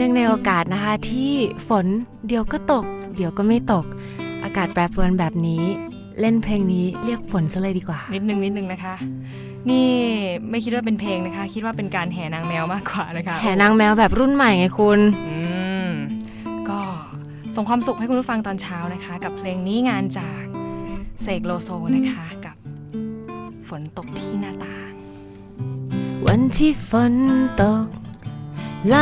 เนื่องในโอกาสนะคะที่ฝนเดี๋ยวก็ตก เดี๋ยวก็ไม่ตก อากาศแปรปรวนแบบนี้ เล่นเพลงนี้เรียกฝนซะเลยดีกว่า นิดนึงนิดนึงนะคะ นี่ไม่คิดว่าเป็นเพลงนะคะ คิดว่าเป็นการแห่นางแมวมากกว่านะคะแห่นางแมวแบบรุ่นใหม่ไงคุณ อืมก็ส่งความสุขให้คุณผู้ฟังตอนเช้านะคะ กับเพลงนี้งานจากเสกโลโซนะคะกับฝนตกที่หน้าต่าง วันที่ฝนตก ไหล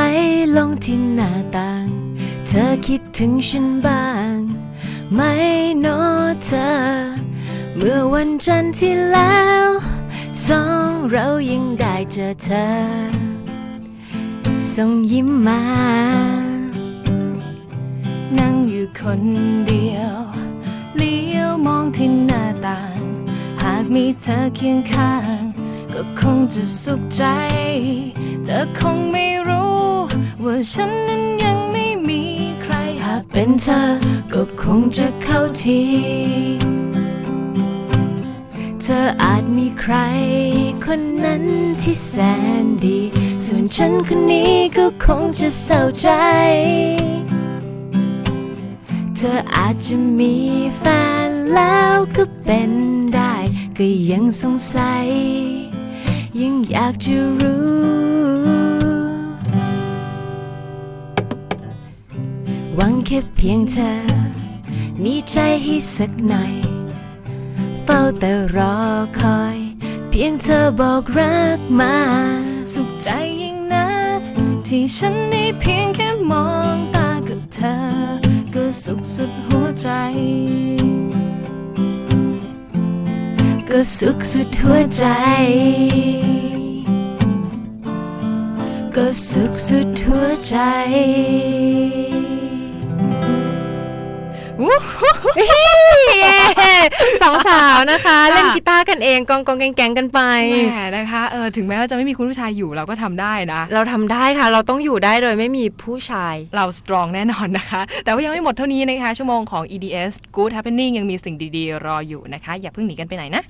ลงที่หน้าต่าง เธอคิดถึงฉันบ้าง ไหม่โนเธอ เมื่อวันจันทร์ที่แล้ว สองเรายังได้เจอเธอ ส่งยิ้มมา นั่งอยู่คนเดียว เลี้ยวมองที่หน้าต่าง หากมีเธอเคียงข้าง ก็คงจะสุขใจ เธอคงไม่ ว่าฉันนั้นยังไม่มีใคร หากเป็นเธอก็คงจะเข้าทีเธออาจมีใคร คนนั้นที่แสนดี ส่วนฉันคนนี้ก็คงจะเศร้าใจ เธออาจจะมีแฟนแล้วก็เป็นได้ ก็ยังสงสัย ยังอยากจะรู้ แค่เพียงเธอ มีใจให้สักหน่อย เฝ้าแต่รอคอย เพียงเธอบอกรักมา สุขใจยิ่งนัก ที่ฉันได้เพียงแค่มองตากับเธอ ก็สุขสุดหัวใจ ก็สุขสุดหัวใจ ก็สุขสุดหัวใจ สองสาวนะคะ เล่นกีตาร์กันเองกองกองแกงแกงกันไปแหมนะคะเออถึงแม้ว่าจะไม่มีคุณผู้ชายอยู่เราก็ทำได้นะ เราทำได้ค่ะ เราต้องอยู่ได้โดยไม่มีผู้ชาย เราสตรองแน่นอนนะคะ แต่ว่ายังไม่หมดเท่านี้นะคะ ชั่วโมงของ EDS Good Happening ยังมีสิ่งดีๆ รออยู่นะคะ อย่าเพิ่งหนีกันไปไหนนะ